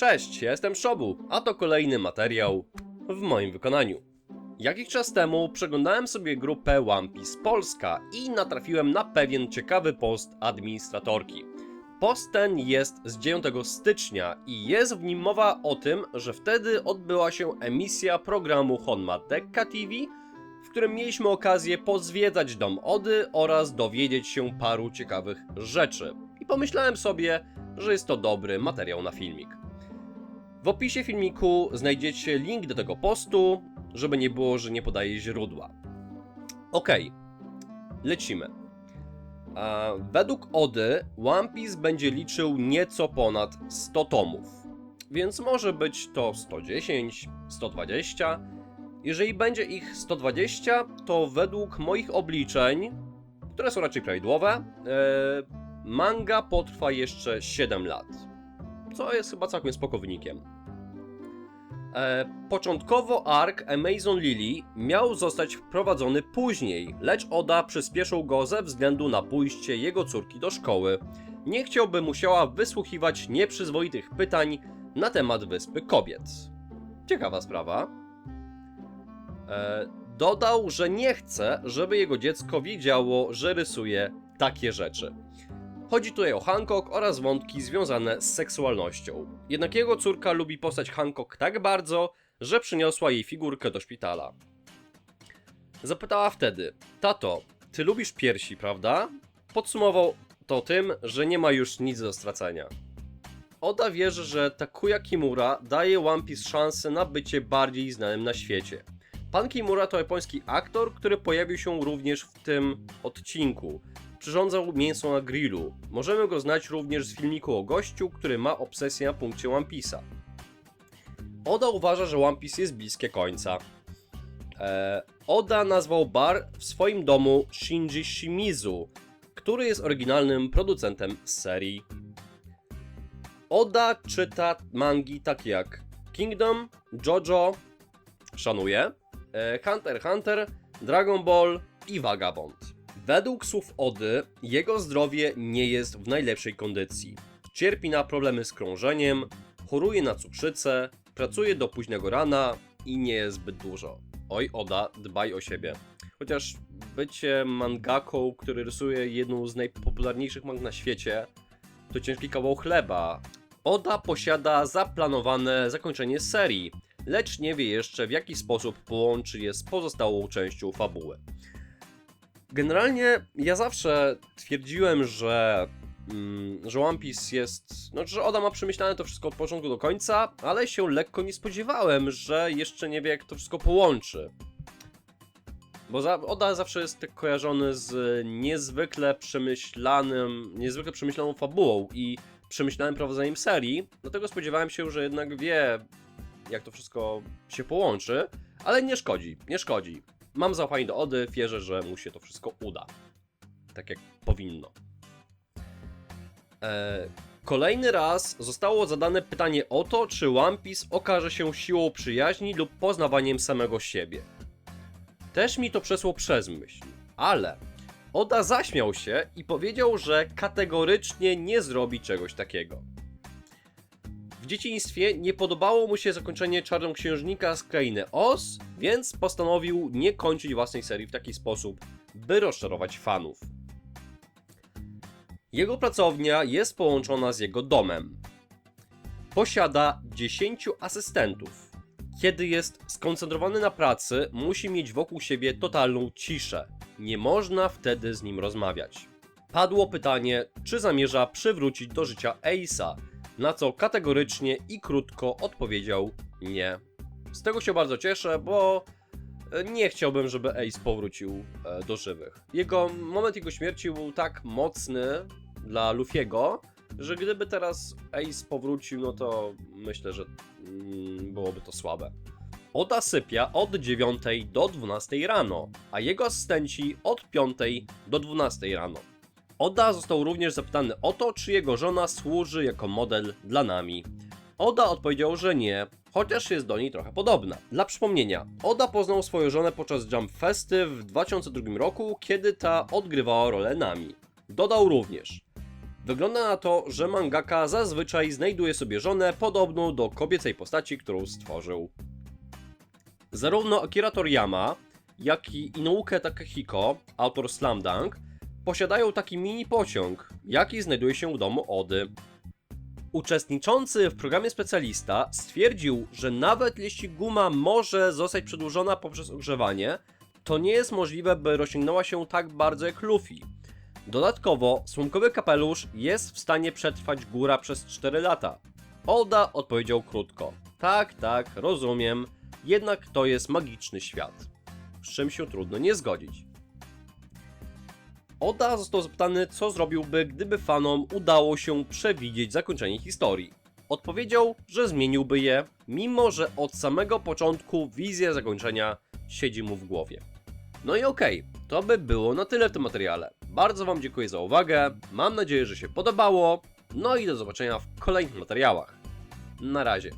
Cześć, ja jestem Szobu, a to kolejny materiał w moim wykonaniu. Jakiś czas temu przeglądałem sobie grupę One Piece Polska i natrafiłem na pewien ciekawy post administratorki. Post ten jest z 9 stycznia i jest w nim mowa o tym, że wtedy odbyła się emisja programu Honma Dekka TV, w którym mieliśmy okazję pozwiedzać dom Ody oraz dowiedzieć się paru ciekawych rzeczy. I pomyślałem sobie, że jest to dobry materiał na filmik. W opisie filmiku znajdziecie link do tego postu, żeby nie było, że nie podaję źródła. Okej, lecimy. Według Ody One Piece będzie liczył nieco ponad 100 tomów, więc może być to 110, 120. Jeżeli będzie ich 120, to według moich obliczeń, które są raczej prawidłowe, e, manga potrwa jeszcze 7 lat. Co jest chyba całkiem spoko wynikiem. E, początkowo ark Amazon Lily miał zostać wprowadzony później, lecz Oda przyspieszył go ze względu na pójście jego córki do szkoły. Nie chciałby musiała wysłuchiwać nieprzyzwoitych pytań na temat wyspy kobiet. Ciekawa sprawa. E, dodał, że nie chce, żeby jego dziecko wiedziało, że rysuje takie rzeczy. Chodzi tutaj o Hancock oraz wątki związane z seksualnością. Jednak jego córka lubi postać Hancock tak bardzo, że przyniosła jej figurkę do szpitala. Zapytała wtedy: Tato, ty lubisz piersi, prawda? Podsumował to tym, że nie ma już nic do stracenia. Oda wierzy, że Takuya Kimura daje One Piece szansę na bycie bardziej znanym na świecie. Pan Kimura to japoński aktor, który pojawił się również w tym odcinku. Przyrządzał mięso na grillu. Możemy go znać również z filmiku o gościu, który ma obsesję na punkcie One Piece'a. Oda uważa, że One Piece jest bliskie końca. Eee, Oda nazwał bar w swoim domu Shinji Shimizu, który jest oryginalnym producentem serii. Oda czyta mangi takie jak Kingdom, JoJo, szanuje, Hunter x Hunter, Dragon Ball i Vagabond. Według słów Ody, jego zdrowie nie jest w najlepszej kondycji. Cierpi na problemy z krążeniem, choruje na cukrzycę, pracuje do późnego rana i nie jest zbyt dużo. Oj, Oda, dbaj o siebie. Chociaż bycie mangaką, który rysuje jedną z najpopularniejszych mang na świecie, to ciężki kawał chleba. Oda posiada zaplanowane zakończenie serii, lecz nie wie jeszcze w jaki sposób połączy je z pozostałą częścią fabuły. Generalnie ja zawsze twierdziłem, że, mm, że One Piece jest. No, że Oda ma przemyślane to wszystko od początku do końca, ale się lekko nie spodziewałem, że jeszcze nie wie, jak to wszystko połączy. Bo za, Oda zawsze jest tak kojarzony z niezwykle przemyślanym, niezwykle przemyślaną fabułą i przemyślanym prowadzeniem serii. Dlatego spodziewałem się, że jednak wie, jak to wszystko się połączy, ale nie szkodzi, nie szkodzi. Mam zaufanie do Ody, wierzę, że mu się to wszystko uda. Tak jak powinno. E, kolejny raz zostało zadane pytanie o to, czy One Piece okaże się siłą przyjaźni lub poznawaniem samego siebie. Też mi to przesło przez myśl, ale Oda zaśmiał się i powiedział, że kategorycznie nie zrobi czegoś takiego. Dzieciństwie nie podobało mu się zakończenie Czarnoksiężnika z krainy Oz, więc postanowił nie kończyć własnej serii w taki sposób, by rozczarować fanów. Jego pracownia jest połączona z jego domem. Posiada 10 asystentów. Kiedy jest skoncentrowany na pracy, musi mieć wokół siebie totalną ciszę. Nie można wtedy z nim rozmawiać. Padło pytanie, czy zamierza przywrócić do życia Ace'a, na co kategorycznie i krótko odpowiedział nie. Z tego się bardzo cieszę, bo e, nie chciałbym, żeby Ace powrócił e, do żywych. Jego moment jego śmierci był tak mocny dla Luffy'ego, że gdyby teraz Ace powrócił, no to myślę, że mm, byłoby to słabe. Oda sypia od 9 do 12 rano, a jego asystenci od 5 do 12 rano. Oda został również zapytany o to, czy jego żona służy jako model dla nami. Oda odpowiedział, że nie, chociaż jest do niej trochę podobna. Dla przypomnienia, Oda poznał swoją żonę podczas Jump Festy w 2002 roku, kiedy ta odgrywała rolę nami. Dodał również: Wygląda na to, że mangaka zazwyczaj znajduje sobie żonę podobną do kobiecej postaci, którą stworzył. Zarówno Akira Toriyama, jak i Inouke Takehiko, autor Slam Dunk, posiadają taki mini pociąg, jaki znajduje się w domu Ody. Uczestniczący w programie specjalista stwierdził, że nawet jeśli guma może zostać przedłużona poprzez ogrzewanie, to nie jest możliwe, by rozciągnęła się tak bardzo jak Luffy. Dodatkowo, słomkowy kapelusz jest w stanie przetrwać góra przez 4 lata. Oda odpowiedział krótko: Tak, tak, rozumiem, jednak to jest magiczny świat. Z czym się trudno nie zgodzić. Oda został zapytany, co zrobiłby, gdyby fanom udało się przewidzieć zakończenie historii. Odpowiedział, że zmieniłby je, mimo że od samego początku wizja zakończenia siedzi mu w głowie. No i okej, to by było na tyle w tym materiale. Bardzo Wam dziękuję za uwagę, mam nadzieję, że się podobało, no i do zobaczenia w kolejnych materiałach. Na razie.